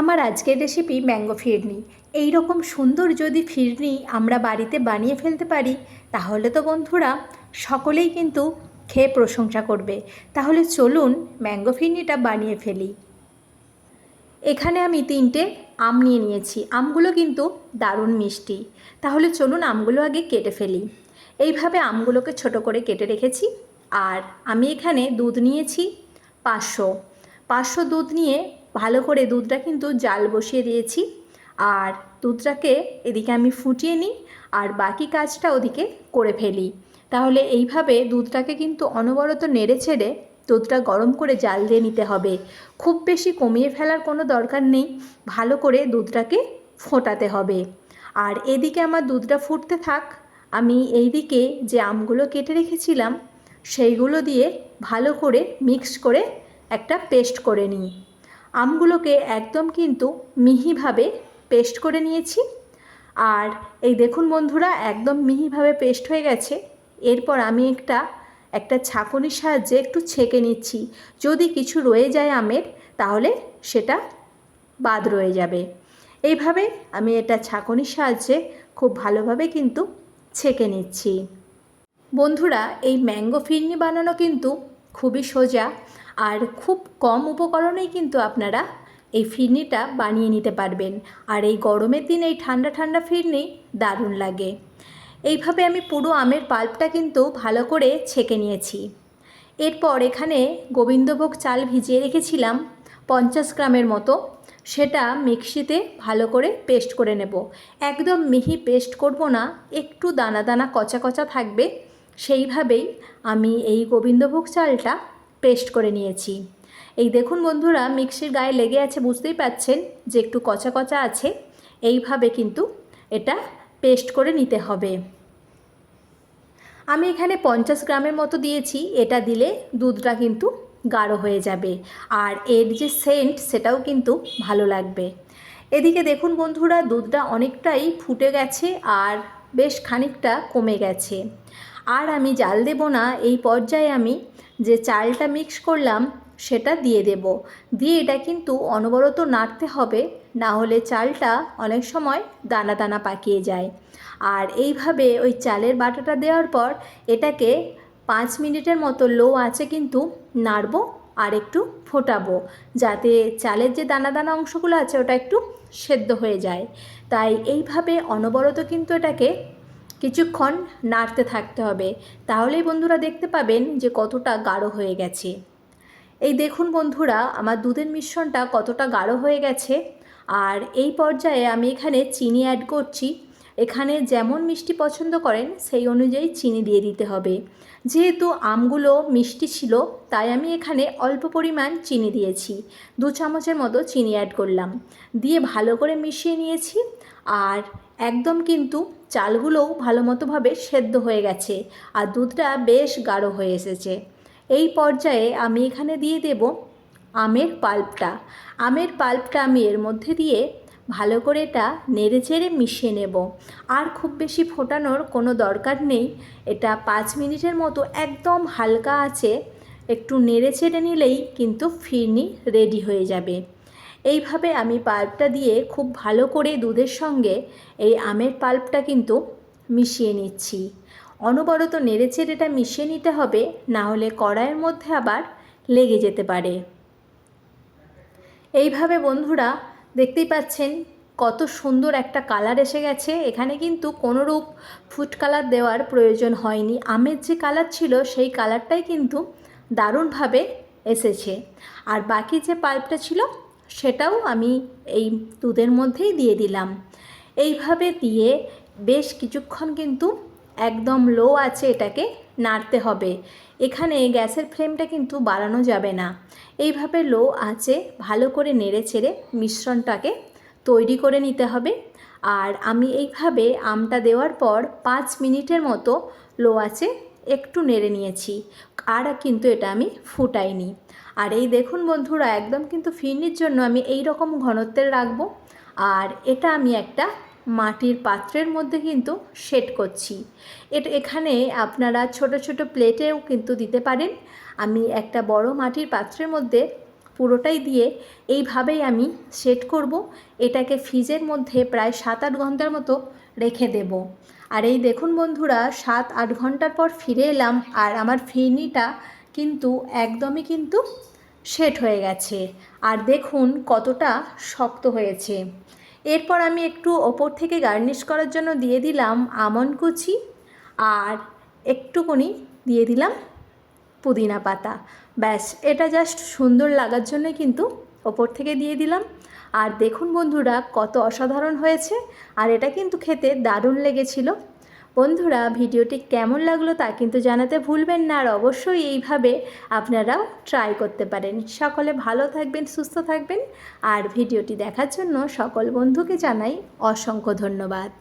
আমার আজকের recipe mango ফিরনি এই রকম সুন্দর যদি ফিরনি আমরা বাড়িতে বানিয়ে ফেলতে পারি, তাহলে তো বন্ধুরা সকলেই কিন্তু খেয়ে প্রশংসা করবে। তাহলে চলুন ম্যাঙ্গো ফিরনিটা বানিয়ে ফেলি। এখানে আমি তিনটে আম নিয়ে নিয়েছি। আমগুলো কিন্তু দারুণ মিষ্টি। তাহলে চলুন আমগুলো আগে কেটে ফেলি। এইভাবে আমগুলোকে ছোট করে কেটে রেখেছি। আর আমি এখানে দুধ নিয়েছি পাঁচশো। পাঁচশো দুধ নিয়ে ভালো করে দুধটা কিন্তু জাল বসিয়ে দিয়েছি। আর দুধটাকে এদিকে আমি ফুটিয়ে নিই, আর বাকি কাজটা ওদিকে করে ফেলি। তাহলে এইভাবে দুধটাকে কিন্তু অনবরত নেড়ে ছেড়ে দুধটা গরম করে জাল দিয়ে নিতে হবে। খুব বেশি কমিয়ে ফেলার কোনো দরকার নেই, ভালো করে দুধটাকে ফোটাতে হবে। আর এদিকে আমার দুধটা ফুটতে থাক, আমি এইদিকে যে আমগুলো কেটে রেখেছিলাম, সেইগুলো দিয়ে ভালো করে মিক্স করে একটা পেস্ট করে নিই। আমগুলোকে একদম কিন্তু মিহিভাবে পেস্ট করে নিয়েছি। আর এই দেখুন বন্ধুরা, একদম মিহিভাবে পেস্ট হয়ে গেছে। এরপর আমি একটা একটা ছাঁকনির সাহায্যে একটু ছেঁকে নিচ্ছি। যদি কিছু রয়ে যায় আমের, তাহলে সেটা বাদ রয়ে যাবে। এইভাবে আমি এটা ছাঁকনির সাহায্যে খুব ভালোভাবে কিন্তু ছেঁকে নিচ্ছি। বন্ধুরা, এই ম্যাঙ্গো ফিরনি বানানো কিন্তু খুবই সোজা। আর খুব কম উপকরণেই কিন্তু আপনারা এই ফিরনিটা বানিয়ে নিতে পারবেন। আর এই গরমের দিন এই ঠান্ডা ঠান্ডা ফিরনি দারুণ লাগে। এইভাবে আমি পুরো আমের পাল্পটা কিন্তু ভালো করে ছেঁকে নিয়েছি। এরপর এখানে গোবিন্দভোগ চাল ভিজিয়ে রেখেছিলাম পঞ্চাশ গ্রামের মতো। সেটা মিক্সিতে ভালো করে পেস্ট করে নেব। একদম মিহি পেস্ট করব না, একটু দানা দানা কচা কচা থাকবে। সেইভাবেই আমি এই গোবিন্দভোগ চালটা পেস্ট করে নিয়েছি। এই দেখুন বন্ধুরা, মিক্সির গায়ে লেগে আছে, বুঝতেই পাচ্ছেন যে একটু কচা কচা আছে। এইভাবে কিন্তু এটা পেস্ট করে নিতে হবে। আমি এখানে পঞ্চাশ গ্রামের মতো দিয়েছি, এটা দিলে দুধটা কিন্তু গাঢ় হয়ে যাবে। আর এর যে সেন্ট, সেটাও কিন্তু ভালো লাগবে। এদিকে দেখুন বন্ধুরা, দুধটা অনেকটাই ফুটে গেছে আর বেশ খানিকটা কমে গেছে। আর আমি জাল দেব না, এই পর্যায়ে আমি যে চালটা মিক্স করলাম, সেটা দিয়ে দেব। দিয়ে এটা কিন্তু অনবরত নাড়তে হবে, না হলে চালটা অনেক সময় দানা দানা পাকিয়ে যায়। আর এইভাবে ওই চালের বাটাটা দেওয়ার পর, এটাকে পাঁচ মিনিটের মতো লো আছে কিন্তু নাড়বো আর একটু ফোটাবো, যাতে চালের যে দানা দানা অংশগুলো আছে, ওটা একটু সেদ্ধ হয়ে যায়। তাই এইভাবে অনবরত কিন্তু এটাকে কিছুক্ষণ নাড়তে থাকতে হবে। তাহলেই বন্ধুরা দেখতে পাবেন যে কতটা গাঢ় হয়ে গেছে। এই দেখুন বন্ধুরা, আমার দুধের মিশ্রণটা কতটা গাঢ় হয়ে গেছে। আর এই পর্যায়ে আমি এখানে চিনি অ্যাড করছি। এখানে যেমন মিষ্টি পছন্দ করেন, সেই অনুযায়ী চিনি দিয়ে দিতে হবে। যেহেতু আমগুলো মিষ্টি ছিল, তাই আমি এখানে অল্প পরিমাণ চিনি দিয়েছি। দু চামচের মতো চিনি অ্যাড করলাম। দিয়ে ভালো করে মিশিয়ে নিয়েছি। আর একদম কিন্তু চালগুলোও ভালো মতোভাবে সেদ্ধ হয়ে গেছে আর দুধটা বেশ গাঢ় হয়ে এসেছে। এই পর্যায়ে আমি এখানে দিয়ে দেব আমের পাল্পটা। আমের পাল্পটা আমি এর মধ্যে দিয়ে ভালো করে এটা নেড়ে চেড়ে মিশিয়ে নেব। আর খুব বেশি ফোটানোর কোনো দরকার নেই। এটা পাঁচ মিনিটের মতো একদম হালকা আছে। একটু নেড়ে চেড়ে নিলেই কিন্তু ফিরনি রেডি হয়ে যাবে। এইভাবে আমি পাল্পটা দিয়ে খুব ভালো করে দুধের সঙ্গে এই আমের পাল্পটা কিন্তু মিশিয়ে নিচ্ছি। অনবরত নেড়ে চেড়েটা মিশিয়ে নিতে হবে, না হলে কড়াইয়ের মধ্যে আবার লেগে যেতে পারে। এইভাবে বন্ধুরা দেখতেই পাচ্ছেন কত সুন্দর একটা কালার এসে গেছে। এখানে কিন্তু কোনোরূপ ফুড কালার দেওয়ার প্রয়োজন হয়নি। আমের যে কালার ছিল, সেই কালারটাই কিন্তু দারুণভাবে এসেছে। আর বাকি যে পাল্পটা ছিল, সেটাও আমি এই দুধের মধ্যেই দিয়ে দিলাম। এইভাবে দিয়ে বেশ কিছুক্ষণ কিন্তু একদম লো আছে এটাকে নাড়তে হবে। এখানে গ্যাসের ফ্লেমটা কিন্তু বাড়ানো যাবে না। এইভাবে লো আছে ভালো করে নেড়ে চেড়ে মিশ্রণটাকে তৈরি করে নিতে হবে। আর আমি এইভাবে আমটা দেওয়ার পর পাঁচ মিনিটের মতো লো আছে একটু নেড়ে নিয়েছি। আর কিন্তু এটা আমি ফুটাইনি। আর এই দেখুন বন্ধুরা, একদম কিন্তু ফিরনির জন্য আমি এই রকম ঘনত্বের রাখব। আর এটা আমি একটা মাটির পাত্রের মধ্যে কিন্তু সেট করছি। এটা, এখানে আপনারা ছোট ছোট প্লেটেও কিন্তু দিতে পারেন। আমি একটা বড় মাটির পাত্রের মধ্যে পুরোটাই দিয়ে এইভাবেই আমি সেট করব। এটাকে ফ্রিজের মধ্যে প্রায় সাত আট ঘণ্টার মতো রেখে দেব। আর এই দেখুন বন্ধুরা সাত আট ঘণ্টার পর ফিরে এলাম আর আমার ফিরনিটা কিন্তু একদমই কিন্তু সেট হয়ে গেছে। আর দেখুন কতটা শক্ত হয়েছে। এরপর আমি একটু ওপর থেকে গার্নিশ করার জন্য দিয়ে দিলাম আমন কুচি আর একটুকুনি দিয়ে দিলাম পুদিনা পাতা। ব্যাস, এটা জাস্ট সুন্দর লাগার জন্য কিন্তু ওপর থেকে দিয়ে দিলাম। আর দেখুন বন্ধুরা, কত অসাধারণ হয়েছে। আর এটা কিন্তু খেতে দারুণ লেগেছিল। বন্ধুরা, ভিডিওটি কেমন লাগল তা কিন্তু জানাতে ভুলবেন না আর অবশ্যই এইভাবে আপনারাও ট্রাই করতে পারেন। সকলে ভালো থাকবেন, সুস্থ থাকবেন আর ভিডিওটি দেখার জন্য সকল বন্ধুকে জানাই অসংখ্য ধন্যবাদ।